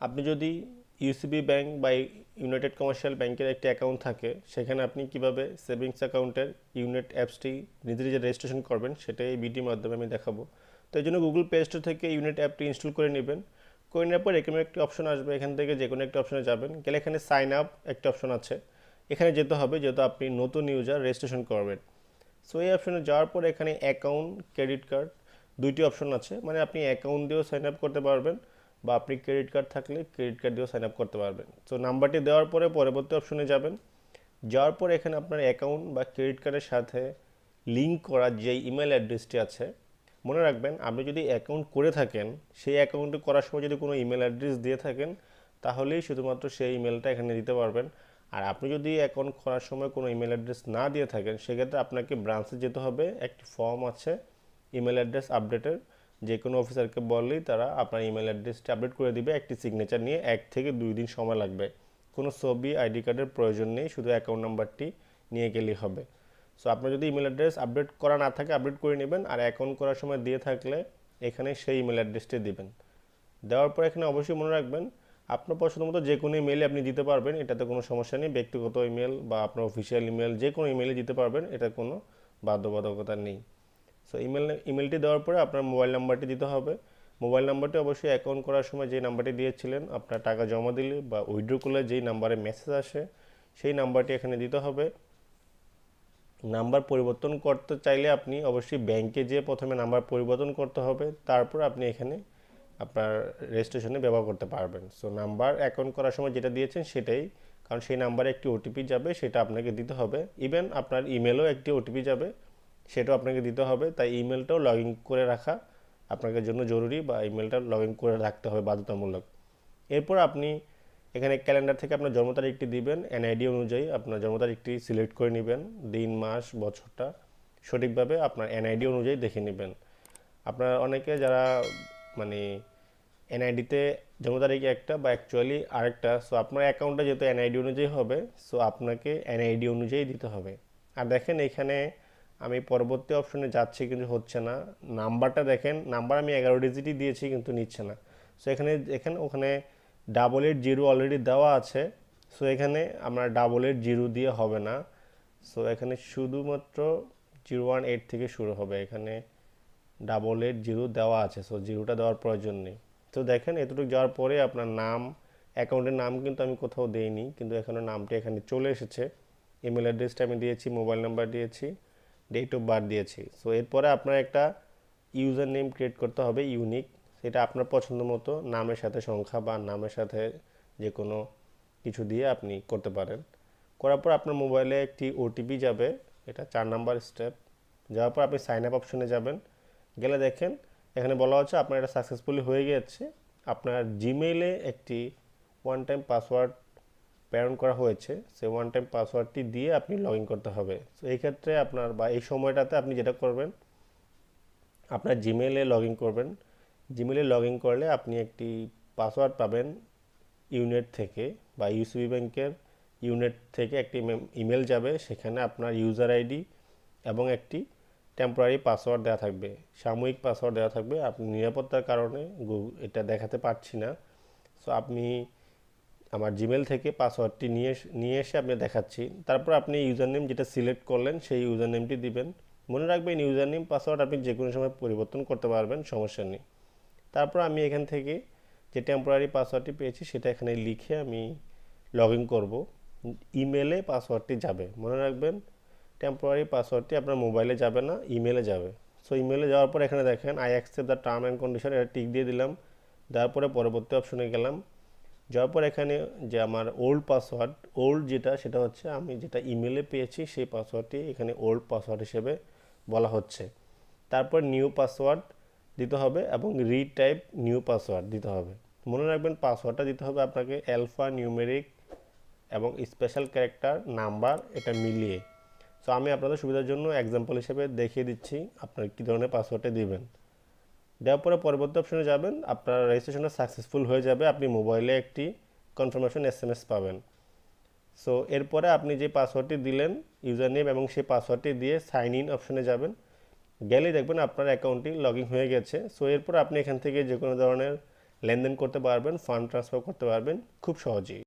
আপনি যদি UCB bank বা ইউনাইটেড কমার্শিয়াল ব্যাংকের একটি অ্যাকাউন্ট থাকে, সেখানে আপনি কীভাবে সেভিংস অ্যাকাউন্টের ইউনিট অ্যাপসটি নিজে নিজে রেজিস্ট্রেশন করবেন, সেটা এই ভিডিওর মাধ্যমে আমি দেখাবো। তো এই জন্য গুগল প্লে স্টোর থেকে ইউনিট অ্যাপটি ইনস্টল করে নেবেন। করে নেওয়ার পর এখানে একটি অপশন আসবে, এখান থেকে যে কোনো একটি অপশনে যাবেন। গেলে এখানে সাইন আপ একটা অপশন আছে। এখানে যেতে হবে, যেহেতু আপনি নতুন ইউজার রেজিস্ট্রেশন করবেন। সো এই অপশনে যাওয়ার পর এখানে অ্যাকাউন্ট ক্রেডিট কার্ড দুইটি অপশন আছে। মানে আপনি অ্যাকাউন্ট দিয়েও সাইন আপ করতে পারবেন। বা আপনি ক্রেডিট কার্ড থাকলে ক্রেডিট কার্ড দিয়েও সাইন আপ করতে পারবেন। সো নাম্বারটি দেওয়ার পরে পরবর্তী অপশনে যাবেন। যাওয়ার পর এখানে আপনার অ্যাকাউন্ট বা ক্রেডিট কার্ডের সাথে লিঙ্ক করা যে ইমেল অ্যাড্রেসটি আছে, মনে রাখবেন আপনি যদি অ্যাকাউন্ট করে থাকেন, সেই অ্যাকাউন্টে করার সময় যদি কোনো ইমেল অ্যাড্রেস দিয়ে থাকেন, তাহলেই শুধুমাত্র সেই ইমেলটা এখানে দিতে পারবেন। আর আপনি যদি অ্যাকাউন্ট করার সময় কোনো ইমেল অ্যাড্রেস না দিয়ে থাকেন, সেক্ষেত্রে আপনাকে ব্রাঞ্চে যেতে হবে। একটি ফর্ম আছে ইমেল অ্যাড্রেস আপডেটের যে কোনো অফিসারকে বললেই তারা আপনার ইমেল অ্যাড্রেসটি আপডেট করে দিবে, একটি সিগনেচার নিয়ে এক থেকে দুই দিন সময় লাগবে। কোনো ছবি আইডি কার্ডের প্রয়োজন নেই, শুধু অ্যাকাউন্ট নাম্বারটি নিয়ে গেলেই হবে। সো আপনার যদি ইমেল অ্যাড্রেস আপডেট করা না থাকে আপডেট করে নেবেন আর অ্যাকাউন্ট করার সময় দিয়ে থাকলে এখানে সেই ইমেল অ্যাড্রেসটি দেবেন। দেওয়ার পর এখানে অবশ্যই মনে রাখবেন, আপনার পছন্দ মতো যে কোনো ইমেলে আপনি দিতে পারবেন, এটাতে কোনো সমস্যা নেই। ব্যক্তিগত ইমেল বা আপনার অফিসিয়াল ইমেল যে কোনো ইমেলে দিতে পারবেন এটা কোনো বাধ্যবাধকতা নেই। সো ইমেল ইমেলটি দেওয়ার পরে আপনার মোবাইল নাম্বারটি দিতে হবে। মোবাইল নাম্বারটি অবশ্যই অ্যাকাউন্ট করার সময় যে নাম্বারটি দিয়েছিলেন, আপনার টাকা জমা দিলে বা উইথড্র করলে যেই নাম্বারে মেসেজ আসে, সেই নাম্বারটি এখানে দিতে হবে। নাম্বার পরিবর্তন করতে চাইলে আপনি অবশ্যই ব্যাংকে যেয়ে প্রথমে নাম্বার পরিবর্তন করতে হবে, তারপর আপনি এখানে আপনার রেজিস্ট্রেশনে ব্যবহার করতে পারবেন। সো নাম্বার অ্যাকাউন্ট করার সময় যেটা দিয়েছেন সেটাই, কারণ সেই নাম্বারে একটি ওটিপি যাবে, সেটা আপনাকে দিতে হবে। ইভেন আপনার ইমেলও একটি ওটিপি যাবে। সেটাও আপনাকে দিতে হবে। তাই ইমেলটাও লগ ইন করে রাখা আপনাদের জন্য জরুরি বা ইমেলটা লগ ইন করে রাখতে হবে বাধ্যতামূলক। এরপর আপনি এখানে ক্যালেন্ডার থেকে আপনার জন্ম তারিখটি দিবেন এনআইডি অনুযায়ী আপনার জন্ম তারিখটি সিলেক্ট করে নেবেন, দিন, মাস, বছরটা সঠিকভাবে আপনার এনআইডি অনুযায়ী দেখে নেবেন। আপনার অনেকে যারা মানে এনআইডিতে জন্ম তারিখ একটা বা অ্যাকচুয়ালি আরেকটা সো আপনার অ্যাকাউন্টটা যেহেতু এনআইডি অনুযায়ী হবে সো আপনাকে এনআইডি অনুযায়ী দিতে হবে। আর দেখেন এখানে আমি পরবর্তী অপশনে যাচ্ছি কিন্তু হচ্ছে না। নাম্বারটা দেখেন নাম্বার আমি এগারো ডিজিটই দিয়েছি কিন্তু নিচ্ছে না। সো এখানে এখানে, ওখানে ডাবল এইট জিরো অলরেডি দেওয়া আছে। সো এখানে আমরা ডাবল এইট জিরো দিয়ে হবে না। সো এখানে শুধুমাত্র জিরো ওয়ান এইট থেকে শুরু হবে। এখানে ডাবল এইট জিরো দেওয়া আছে। সো জিরোটা দেওয়ার প্রয়োজন নেই। তো দেখেন, এতটুকু যাওয়ার পরে আপনার নাম অ্যাকাউন্টের নাম কিন্তু আমি কোথাও দেইনি। কিন্তু এখানে নামটি এখানে চলে এসেছে। ইমেল অ্যাড্রেসটা আমি দিয়েছি মোবাইল নাম্বার দিয়েছি। ডেট অফ বার্থ দিয়েছি। সো এরপরে আপনার একটা ইউজার নেম ক্রিয়েট করতে হবে ইউনিক সেটা আপনার পছন্দ মতো নামের সাথে সংখ্যা বা নামের সাথে যে কোনো কিছু দিয়ে আপনি করতে পারেন। করার পর আপনার মোবাইলে একটি ওটিপি যাবে, এটা চার নাম্বার স্টেপ যাওয়ার পর আপনি সাইন আপ অপশনে যাবেন। গেলে দেখেন, এখানে বলা হচ্ছে আপনার এটা সাকসেসফুলি হয়ে গিয়েছে। আপনার জিমেইলে একটি ওয়ান টাইম পাসওয়ার্ড প্রেরণ করা হয়েছে, সেই ওয়ান টাইম পাসওয়ার্ডটি দিয়ে আপনি লগ করতে হবে। তো এই ক্ষেত্রে আপনার বা এই সময়টাতে আপনি যেটা করবেন, আপনার জিমেলে লগ করবেন। জিমেলে লগ করলে আপনি একটি পাসওয়ার্ড পাবেন ইউনেট থেকে বা ইউসিবি ব্যাংকের ইউনেট থেকে একটি ইমেল যাবে, সেখানে আপনার ইউজার আইডি এবং একটি টেম্পোরারি পাসওয়ার্ড দেওয়া থাকবে। সাময়িক পাসওয়ার্ড দেওয়া থাকবে। আপনি নিরাপত্তার কারণে এটা দেখাতে পারছি না। সো আপনি আমার জিমেল থেকে পাসওয়ার্ডটি নিয়ে নিয়ে এসে আপনি দেখাচ্ছি। তারপর আপনি ইউজার নেম যেটা সিলেক্ট করলেন, সেই ইউজার নেমটি দিবেন। মনে রাখবেন ইউজার নেম পাসওয়ার্ড আপনি যে কোনো সময় পরিবর্তন করতে পারবেন, সমস্যা নেই। তারপর আমি এখান থেকে যে টেম্পোরারি পাসওয়ার্ডটি পেয়েছি, সেটা এখানে লিখে আমি লগ ইন করব ইমেলে পাসওয়ার্ডটি যাবে। মনে রাখবেন টেম্পোরারি পাসওয়ার্ডটি আপনার মোবাইলে যাবে না ইমেলে যাবে। সো ইমেলে যাওয়ার পর এখানে দেখেন I accept the term and condition এটা টিক দিয়ে দিলাম। দেওয়ার পরে পরবর্তী অপশনে গেলাম। যাওয়ার পর এখানে যে আমার ওল্ড পাসওয়ার্ড ওল্ড যেটা, সেটা হচ্ছে আমি যেটা ইমেলে পেয়েছি, সেই পাসওয়ার্ডটি এখানে ওল্ড পাসওয়ার্ড হিসেবে বলা হচ্ছে। তারপর নিউ পাসওয়ার্ড দিতে হবে এবং রিটাইপ নিউ পাসওয়ার্ড দিতে হবে। মনে রাখবেন পাসওয়ার্ডটা দিতে হবে আপনাকে অ্যালফা নিউমেরিক এবং স্পেশাল ক্যারেক্টার নাম্বার এটা মিলিয়ে। সো আমি আপনাদের সুবিধার জন্য এক্সাম্পল হিসেবে দেখিয়ে দিচ্ছি, আপনার কী ধরনের পাসওয়ার্ডটা দিবেন। দেওয়ার পরে পরবর্তী অপশনে যাবেন, আপনার রেজিস্ট্রেশনটা সাকসেসফুল হয়ে যাবে, আপনি মোবাইলে একটি কনফার্মেশন এস এম এস পাবেন। সো এরপরে আপনি যে পাসওয়ার্ডটি দিলেন ইউজার নেম এবং সেই পাসওয়ার্ডটি দিয়ে সাইন ইন অপশনে যাবেন। গেলেই দেখবেন আপনার অ্যাকাউন্টটি লগ ইন হয়ে গেছে। সো এরপর আপনি এখান থেকে যে কোনো ধরনের লেনদেন করতে পারবেন ফান্ড ট্রান্সফার করতে পারবেন, খুব সহজেই।